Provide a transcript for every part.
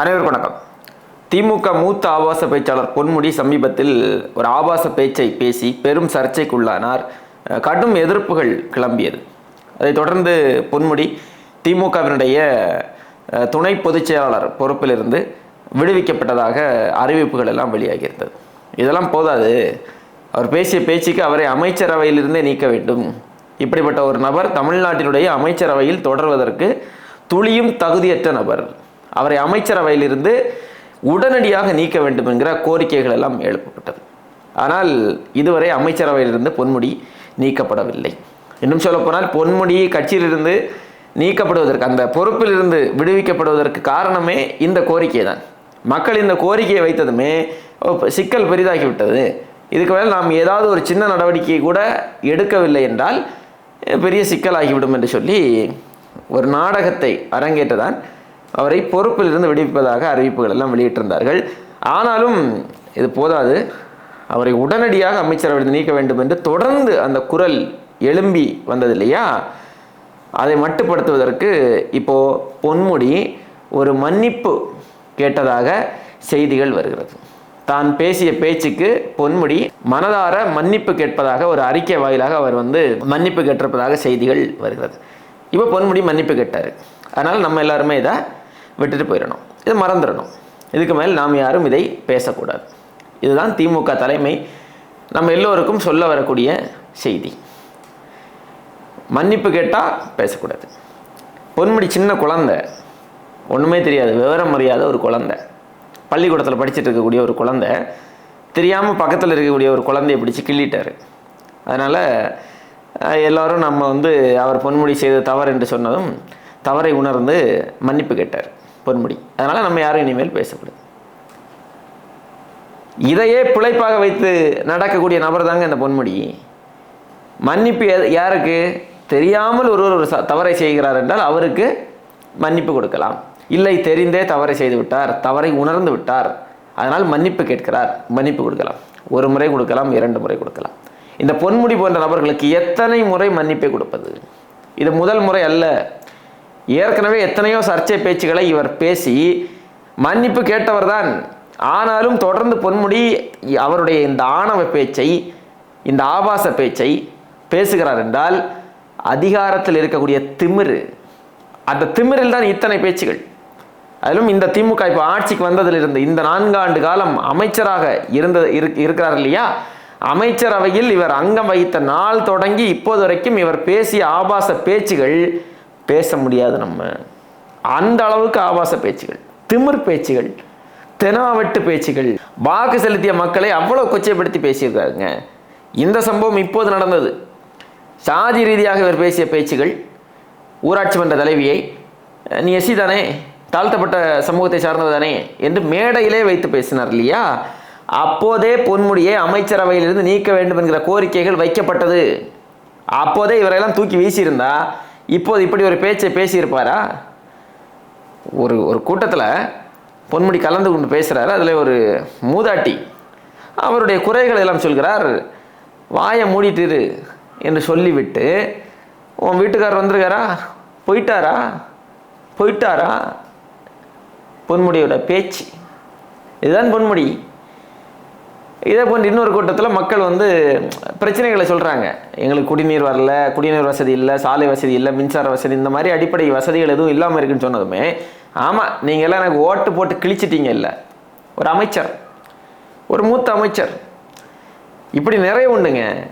அனைவருக்கும் வணக்கம். திமுக மூத்த ஆபாச பேச்சாளர் பொன்முடி சமீபத்தில் ஒரு ஆபாச பேச்சை பேசி பெரும் சர்ச்சைக்குள்ளானார். கடும் எதிர்ப்புகள் கிளம்பியது. அதைத் தொடர்ந்து பொன்முடி திமுகவினுடைய துணை பொதுச் செயலாளர் பொறுப்பிலிருந்து விடுவிக்கப்பட்டதாக அறிவிப்புகள் எல்லாம் வெளியாகியிருந்தது. இதெல்லாம் போதாது. அவர் பேசிய பேச்சுக்கு அவரை அமைச்சரவையிலிருந்தே நீக்க வேண்டும். இப்படிப்பட்ட ஒரு நபர் தமிழ்நாட்டினுடைய அமைச்சரவையில் தொடர்வதற்கு துளியும் தகுதியற்ற நபர். அவரை அமைச்சரவையிலிருந்து உடனடியாக நீக்க வேண்டும் என்கிற கோரிக்கைகள் எல்லாம் எழுப்பப்பட்டது. ஆனால் இதுவரை அமைச்சரவையிலிருந்து பொன்முடி நீக்கப்படவில்லை. இன்னும் சொல்லப்போனால் பொன்முடி கட்சியிலிருந்து நீக்கப்படுவதற்கு அந்த பொறுப்பிலிருந்து விடுவிக்கப்படுவதற்கு காரணமே இந்த கோரிக்கை தான். மக்கள் இந்த கோரிக்கையை வைத்ததுமே சிக்கல் பெரிதாகிவிட்டது இதுக்கு மேலே நாம் ஏதாவது ஒரு சின்ன நடவடிக்கை கூட எடுக்கவில்லை என்றால் பெரிய சிக்கலாகிவிடும் என்று சொல்லி ஒரு நாடகத்தை அரங்கேற்றதான் அவரை பொறுப்பிலிருந்து விடுவிப்பதாக அறிவிப்புகள் எல்லாம் வெளியிட்டிருந்தார்கள். ஆனாலும் இது போதாது. அவரை உடனடியாக அமைச்சரவை நீக்க வேண்டும் என்று தொடர்ந்து அந்த குரல் எழும்பி வந்தது இல்லையா அதை மட்டுப்படுத்துவதற்கு இப்போ பொன்முடி ஒரு மன்னிப்பு கேட்டதாக செய்திகள் வருகிறது. தான் பேசிய பேச்சுக்கு பொன்முடி மனதார மன்னிப்பு கேட்பதாக ஒரு அறிக்கை வாயிலாக அவர் வந்து மன்னிப்பு கேட்டிருப்பதாக செய்திகள் வருகிறது. இப்போ பொன்முடி மன்னிப்பு கேட்டார். அதனால் நம்ம எல்லாருமே இதை விட்டுட்டு போயிடணும். இதை மறந்துடணும். இதுக்கு மேல் நாம் யாரும் இதை பேசக்கூடாது. இதுதான் திமுக தலைமை நம்ம எல்லோருக்கும் சொல்ல வரக்கூடிய செய்தி. மன்னிப்பு கேட்டால் பேசக்கூடாது. பொன்முடி சின்ன குழந்த ஒன்றுமே தெரியாது விவரம் அறியாத ஒரு குழந்த. பள்ளிக்கூடத்தில் படிச்சுட்டு இருக்கக்கூடிய ஒரு குழந்த தெரியாமல் பக்கத்தில் இருக்கக்கூடிய ஒரு குழந்தைய பிடிச்சி கிள்ளிட்டார். அதனால் எல்லோரும் நம்ம வந்து அவர் பொன்முடி செய்த தவறு என்று சொன்னதும் தவறை உணர்ந்து மன்னிப்பு கேட்டார். பொன்முடி. அதனால் நம்ம யாரும் இனிமேல் பேசக்கூடாது. இதையே பிழைப்பாக வைத்து நடக்கக்கூடிய நபர் தாங்க இந்த பொன்முடி. மன்னிப்பு யாருக்கு? தெரியாமல் ஒருவர் ஒரு தவறை செய்கிறார் என்றால் அவருக்கு மன்னிப்பு கொடுக்கலாம். இல்லை தெரிந்தே தவறை செய்து விட்டார் தவறை உணர்ந்து விட்டார். அதனால் மன்னிப்பு கேட்கிறார் மன்னிப்பு கொடுக்கலாம். ஒரு முறை கொடுக்கலாம் இரண்டு முறை கொடுக்கலாம். இந்த பொன்முடி போன்ற நபர்களுக்கு எத்தனை முறை மன்னிப்பை கொடுப்பது? இது முதல் முறை அல்ல. ஏற்கனவே எத்தனையோ சர்ச்சை பேச்சுகளை இவர் பேசி மன்னிப்பு கேட்டவர்தான். ஆனாலும் தொடர்ந்து பொன்முடி அவருடைய இந்த ஆணவ பேச்சை இந்த ஆபாச பேச்சை பேசுகிறார் என்றால் அதிகாரத்தில் இருக்கக்கூடிய திமிரு அந்த திமிரில் தான் இத்தனை பேச்சுகள். அதிலும் இந்த திமுக இப்போ ஆட்சிக்கு வந்ததிலிருந்து இந்த நான்காண்டு காலம் அமைச்சராக இருந்த இருக்- இருக்கிறார் இல்லையா? அமைச்சரவையில் இவர் அங்கம் வகித்த நாள் தொடங்கி இப்போது வரைக்கும் இவர் பேசிய ஆபாச பேச்சுகள் பேச முடியாது நம்ம அந்த அளவுக்கு ஆபாச பேச்சுகள் திமிர் பேச்சுகள் தெனாவெட்டு பேச்சுகள் வாக்கு செலுத்திய மக்களை அவ்வளோ கொச்சைப்படுத்தி பேசியிருக்காருங்க. இந்த சம்பவம் இப்போது நடந்தது. சாதி ரீதியாக இவர் பேசிய பேச்சுகள் ஊராட்சி மன்ற தலைவியை நீ எஸ்சி தானே தாழ்த்தப்பட்ட சமூகத்தை சார்ந்தது தானே என்று மேடையிலே வைத்து பேசினார் இல்லையா? அப்போதே பொன்முடியை அமைச்சரவையிலிருந்து நீக்க வேண்டும் என்கிற கோரிக்கைகள் வைக்கப்பட்டது. அப்போதே இவரையெல்லாம் தூக்கி வீசியிருந்தா இப்போது இப்படி ஒரு பேச்சை பேசியிருப்பாரா? ஒரு ஒரு கூட்டத்தில் பொன்முடி கலந்து கொண்டு பேசுகிறாரு அதில் ஒரு மூதாட்டி அவருடைய குறைகள் எல்லாம் சொல்கிறார். வாயை மூடிட்டு என்று சொல்லிவிட்டு உன் வீட்டுக்காரர் வந்திருக்காரா? போயிட்டாரா? போயிட்டாரா? பொன்முடியோட பேச்சு. இதுதான் பொன்முடி. இதே போன்று இன்னொரு கூட்டத்தில் மக்கள் வந்து பிரச்சனைகளை சொல்கிறாங்க எங்களுக்கு குடிநீர் வரல குடிநீர் வசதி இல்லை சாலை வசதி இல்லை மின்சார வசதி இந்த மாதிரி அடிப்படை வசதிகள் எதுவும் இல்லாமல் இருக்குன்னு சொன்னதுமே ஆமாம் நீங்கள் எல்லாம் எனக்கு ஓட்டு போட்டு கிழிச்சிட்டீங்க இல்லை. ஒரு அமைச்சர் ஒரு மூத்த அமைச்சர். இப்படி நிறைய உண்டுங்க.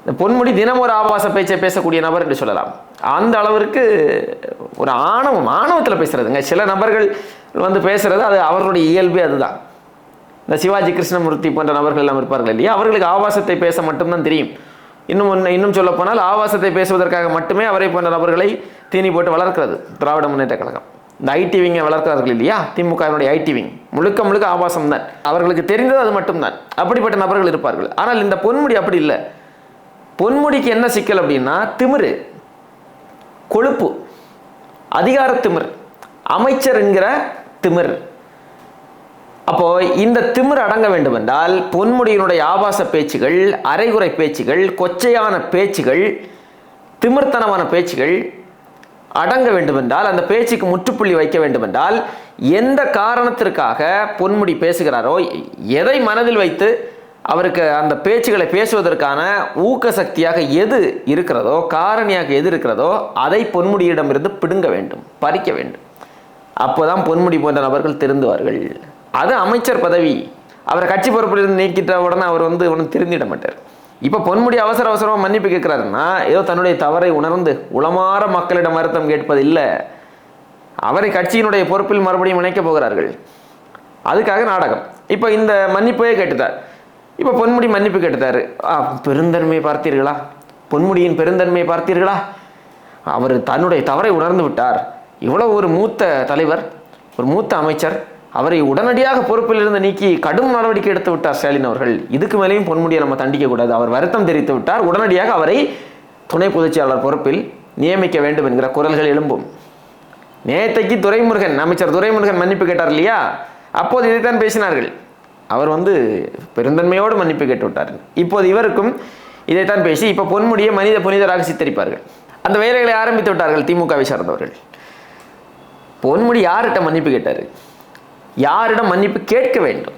இந்த பொன்முடி தினம் ஒரு ஆபாச பேச்சை பேசக்கூடிய நபர் என்று சொல்லலாம். அந்த அளவிற்கு ஒரு ஆணவம் ஆணவத்தில் பேசுறதுங்க. சில நபர்கள் வந்து பேசுறது அது அவர்களுடைய இயல்பே அதுதான். இந்த சிவாஜி கிருஷ்ணமூர்த்தி போன்ற நபர்கள் எல்லாம் இருப்பார்கள் இல்லையா? அவர்களுக்கு ஆபாசத்தை பேச மட்டும்தான் தெரியும். இன்னும் ஒன்று இன்னும் சொல்ல போனால் ஆபாசத்தை பேசுவதற்காக மட்டுமே அவரை போன்ற நபர்களை தீனி போட்டு வளர்க்கிறது திராவிட முன்னேற்ற கழகம். இந்த ஐடி விங்கை வளர்க்கிறார்கள் இல்லையா? திமுகவினுடைய ஐடி விங். முழுக்க முழுக்க ஆபாசம் தான் அவர்களுக்கு தெரிந்தது அது மட்டும்தான். அப்படிப்பட்ட நபர்கள் இருப்பார்கள். ஆனால் இந்த பொன்முடி அப்படி இல்லை. பொன்முடிக்கு என்ன சிக்கல் அப்படின்னா திமிரு கொழுப்பு அதிகார திமிர் அமைச்சர் என்கிற திமிர். அப்போ இந்த திமிர் அடங்க வேண்டும் என்றால் பொன்முடியினுடைய ஆபாச பேச்சுகள் அரைகுறை பேச்சுகள் கொச்சையான பேச்சுகள் திமிர்த்தனமான பேச்சுகள் அடங்க வேண்டுமென்றால் அந்த பேச்சுக்கு முற்றுப்புள்ளி வைக்க வேண்டுமென்றால் எந்த காரணத்திற்காக பொன்முடி பேசுகிறாரோ எதை மனதில் வைத்து அவருக்கு அந்த பேச்சுகளை பேசுவதற்கான ஊக்க சக்தியாக எது இருக்கிறதோ காரணியாக எது இருக்கிறதோ அதை பொன்முடியிடமிருந்து பிடுங்க வேண்டும் பறிக்க வேண்டும். அப்போதான் பொன்முடி போன்ற நபர்கள் திருந்துவார்கள். அது அமைச்சர் பதவி. அவரை கட்சி பொறுப்பிலிருந்து நீக்கிட்ட உடனே அவர் வந்து ஒன்றும் திருந்திட மாட்டார். இப்போ பொன்முடி அவசர அவசரமாக மன்னிப்பு கேட்குறாருன்னா ஏதோ தன்னுடைய தவறை உணர்ந்து உளமாற மக்களிடம் வருத்தம் கேட்பது இல்லை. அவரை கட்சியினுடைய பொறுப்பில் மறுபடியும் இணைக்கப் போகிறார்கள். அதுக்காக நாடகம். இப்போ இந்த மன்னிப்பையே கேட்டுட்டார். இப்போ பொன்முடி மன்னிப்பு கேட்டுட்டார். ஆ பெருந்தன்மையை பார்த்தீர்களா? பொன்முடியின் பெருந்தன்மையை பார்த்தீர்களா? அவர் தன்னுடைய தவறை உணர்ந்து விட்டார். இவ்வளோ ஒரு மூத்த தலைவர் ஒரு மூத்த அமைச்சர் அவரை உடனடியாக பொறுப்பிலிருந்து நீக்கி கடும் நடவடிக்கை எடுத்து விட்டார் ஸ்டாலின் அவர்கள். இதுக்கு மேலேயும் பொன்முடியை நம்ம தண்டிக்க கூடாது. அவர் வருத்தம் தெரிவித்து விட்டார். உடனடியாக அவரை துணை பொதுச்செயலாளர் பொறுப்பில் நியமிக்க வேண்டும் என்கிற குரல்கள் எழும்பும். நேத்தைக்கு துரைமுருகன் அமைச்சர் துரைமுருகன் மன்னிப்பு கேட்டார் இல்லையா? அப்போது இதைத்தான் பேசினார்கள். அவர் வந்து பெருந்தன்மையோடு மன்னிப்பு கேட்டு விட்டார். இப்போது இவருக்கும் இதைத்தான் பேசி இப்போ பொன்முடியை மனித புனிதராக சித்தரிப்பார்கள். அந்த வேலைகளை ஆரம்பித்து விட்டார்கள் திமுகவை சார்ந்தவர்கள். பொன்முடி யார்கிட்ட மன்னிப்பு கேட்டார்? யாரிடம் மன்னிப்பு கேட்க வேண்டும்?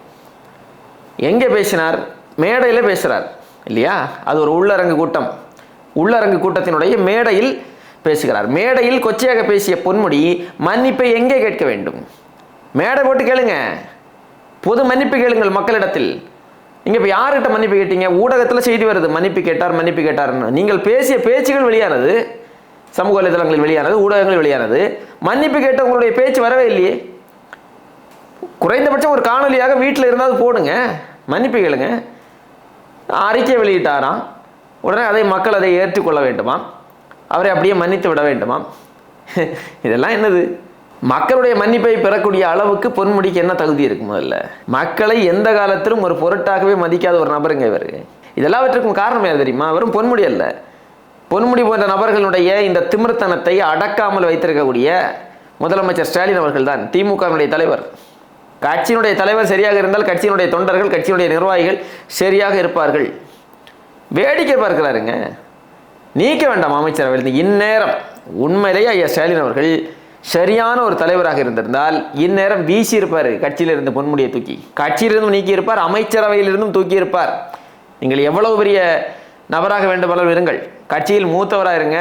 எங்கே பேசினார்? மேடையில் பேசுகிறார் இல்லையா? அது ஒரு உள்ளரங்கு கூட்டம். உள்ளரங்கு கூட்டத்தினுடைய மேடையில் பேசுகிறார். மேடையில் கொச்சையாக பேசிய பொன்முடி மன்னிப்பை எங்கே கேட்க வேண்டும்? மேடை போட்டு கேளுங்க. பொது மன்னிப்பு கேளுங்கள் மக்களிடத்தில். நீங்கள் இப்போ யார்கிட்ட மன்னிப்பு கேட்டீங்க? ஊடகத்தில் செய்தி வருது மன்னிப்பு கேட்டார் மன்னிப்பு கேட்டார்னு. நீங்கள் பேசிய பேச்சுகள் வெளியானது சமூக வலைதளங்களில் வெளியானது ஊடகங்கள் வெளியானது. மன்னிப்பு கேட்ட உங்களுடைய பேச்சு வரவே இல்லையே. குறைந்தபட்சம் ஒரு காணொலியாக வீட்டில் இருந்தாவது போடுங்க. மன்னிப்பு கேளுங்க. அறிக்கை வெளியிட்டாராம். உடனே அதை மக்கள் அதை ஏற்றுக்கொள்ள வேண்டுமா? அவரை அப்படியே மன்னித்து விட வேண்டுமா? இதெல்லாம் என்னது? மக்களுடைய மன்னிப்பை பெறக்கூடிய அளவுக்கு பொன்முடிக்கு என்ன தகுதி இருக்கு முதல்ல? மக்களை எந்த காலத்திலும் ஒரு பொருட்டாகவே மதிக்காத ஒரு நபருங்க இவர்? இதெல்லாவற்றுக்கும் காரணம் யார் தெரியுமா? வெறும் பொன்முடி அல்ல. பொன்முடி போன்ற நபர்களுடைய இந்த திமிர்த்தனத்தை அடக்காமல் வைத்திருக்கக்கூடிய முதலமைச்சர் ஸ்டாலின் அவர்கள் தான் திமுகவினுடைய தலைவர். கட்சியினுடைய தலைவர் சரியாக இருந்தால் கட்சியினுடைய தொண்டர்கள் கட்சியினுடைய நிர்வாகிகள் சரியாக இருப்பார்கள். வேடிக்கை பார்க்கிறாருங்க. நீக்க வேண்டாம் அமைச்சரவையில் இந்நேரம் உண்மையிலேயே ஐயா ஸ்டாலின் அவர்கள் சரியான ஒரு தலைவராக இருந்திருந்தால் இந்நேரம் வீசி இருப்பார் கட்சியிலிருந்து பொன்முடியை தூக்கி. கட்சியிலிருந்தும் நீக்கியிருப்பார் அமைச்சரவையிலிருந்தும் தூக்கி இருப்பார். நீங்கள் எவ்வளவு பெரிய நபராக வேண்டுமானாலும் இருங்கள். கட்சியில் மூத்தவராக இருங்க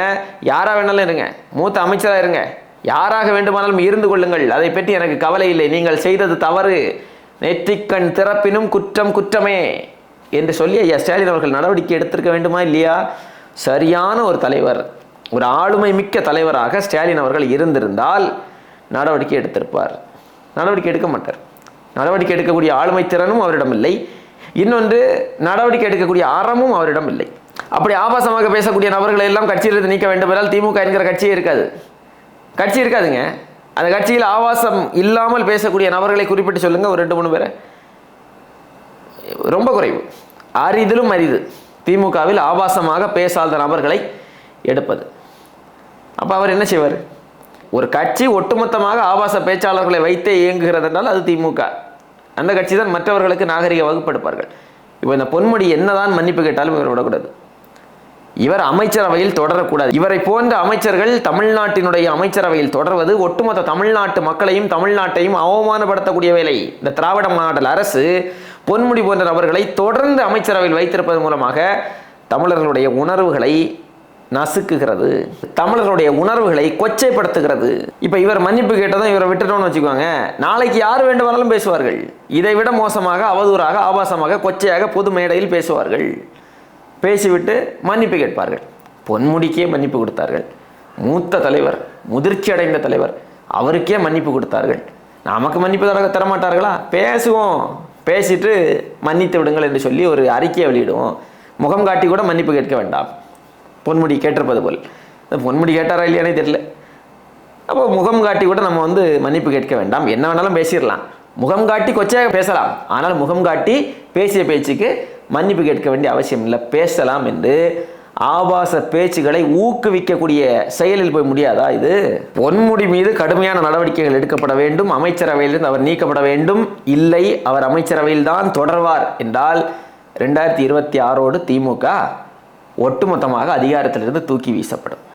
யாராக வேணாலும் இருங்க. மூத்த அமைச்சராக இருங்க. யாராக வேண்டுமானாலும் இருந்து கொள்ளுங்கள். அதை பற்றி எனக்கு கவலை இல்லை. நீங்கள் செய்தது தவறு. நெற்றிக்கண் திறப்பினும் குற்றம் குற்றமே என்று சொல்லி ஐயா ஸ்டாலின் அவர்கள் நடவடிக்கை எடுத்திருக்க வேண்டுமா இல்லையா? சரியான ஒரு தலைவர் ஒரு ஆளுமை மிக்க தலைவராக ஸ்டாலின் அவர்கள் இருந்திருந்தால் நடவடிக்கை எடுத்திருப்பார். நடவடிக்கை எடுக்க மாட்டார். நடவடிக்கை எடுக்கக்கூடிய ஆளுமை திறனும் அவரிடம் இல்லை. இன்னொன்று நடவடிக்கை எடுக்கக்கூடிய அறமும் அவரிடம் இல்லை. அப்படி ஆபாசமாக பேசக்கூடிய நபர்களை எல்லாம் கட்சியிலிருந்து நீக்க வேண்டும் என்றால் திமுக என்கிற கட்சியே இருக்காது. கட்சி இருக்காதுங்க. அந்த கட்சியில் ஆவாசம் இல்லாமல் பேசக்கூடிய நபர்களை குறிப்பிட்டு சொல்லுங்கள் ஒரு ரெண்டு மூணு பேரை. ரொம்ப குறைவு. அரிதிலும் அரிது. திமுகவில் ஆபாசமாக பேசாத நபர்களை எடுப்பது. அப்போ அவர் என்ன செய்வார்? ஒரு கட்சி ஒட்டுமொத்தமாக ஆபாச பேச்சாளர்களை வைத்தே இயங்குகிறது என்றால் அது திமுக. அந்த கட்சி தான் மற்றவர்களுக்கு நாகரிக வகுப்பெடுப்பார்கள். இப்போ இந்த பொன்முடி என்னதான் மன்னிப்பு கேட்டாலும் இவர் விடக்கூடாது. இவர் அமைச்சரவையில் தொடரக்கூடாது. இவரை போன்ற அமைச்சர்கள் தமிழ்நாட்டினுடைய அமைச்சரவையில் தொடர்வது ஒட்டுமொத்த தமிழ்நாட்டு மக்களையும் தமிழ்நாட்டையும் அவமானப்படுத்தக்கூடிய வேலை. இந்த திராவிட மாடல் அரசு பொன்முடி போன்ற நபர்களை தொடர்ந்து அமைச்சரவையில் வைத்திருப்பது மூலமாக தமிழர்களுடைய உணர்வுகளை நசுக்குகிறது. தமிழர்களுடைய உணர்வுகளை கொச்சைப்படுத்துகிறது. இப்போ இவர் மன்னிப்பு கேட்டதும் இவரை விட்டுட்டோம்னு வச்சுக்கோங்க. நாளைக்கு யார் வேண்டுமானாலும் பேசுவார்கள். இதை விட மோசமாக அவதூறாக ஆபாசமாக கொச்சையாக பொது மேடையில் பேசுவார்கள். பேசிவிட்டு மன்னிப்பு கேட்பார்கள். பொன்முடிக்கே மன்னிப்பு கொடுத்தார்கள். மூத்த தலைவர் முதிர்ச்சி அடைந்த தலைவர் அவருக்கே மன்னிப்பு கொடுத்தார்கள். நமக்கு மன்னிப்பு தர தரமாட்டார்களா? பேசுவோம். பேசிட்டு மன்னித்து விடுங்கள் என்று சொல்லி ஒரு அறிக்கையை வெளியிடுவோம். முகம் காட்டி கூட மன்னிப்பு கேட்க வேண்டாம். பொன்முடி கேட்டிருப்பது போல். பொன்முடி கேட்டாரா இல்லையானே தெரியல. அப்போ முகம் காட்டி கூட நம்ம வந்து மன்னிப்பு கேட்க வேண்டாம். என்ன வேணாலும் பேசிடலாம். முகம் காட்டி கொச்சையாக பேசலாம். ஆனால் முகம் காட்டி பேசிய பேச்சுக்கு மன்னிப்பு கேட்க வேண்டிய அவசியம் இல்லை. பேசலாம் என்று ஆபாச பேச்சுகளை ஊக்குவிக்கக்கூடிய செயலில் போய் முடியாதா இது? பொன்முடி மீது கடுமையான நடவடிக்கைகள் எடுக்கப்பட வேண்டும். அமைச்சரவையிலிருந்து அவர் நீக்கப்பட வேண்டும். இல்லை அவர் அமைச்சரவையில் தான் தொடர்வார் என்றால் ரெண்டாயிரத்தி இருபத்தி ஆறோடு திமுக ஒட்டுமொத்தமாக அதிகாரத்திலிருந்து தூக்கி வீசப்படும்.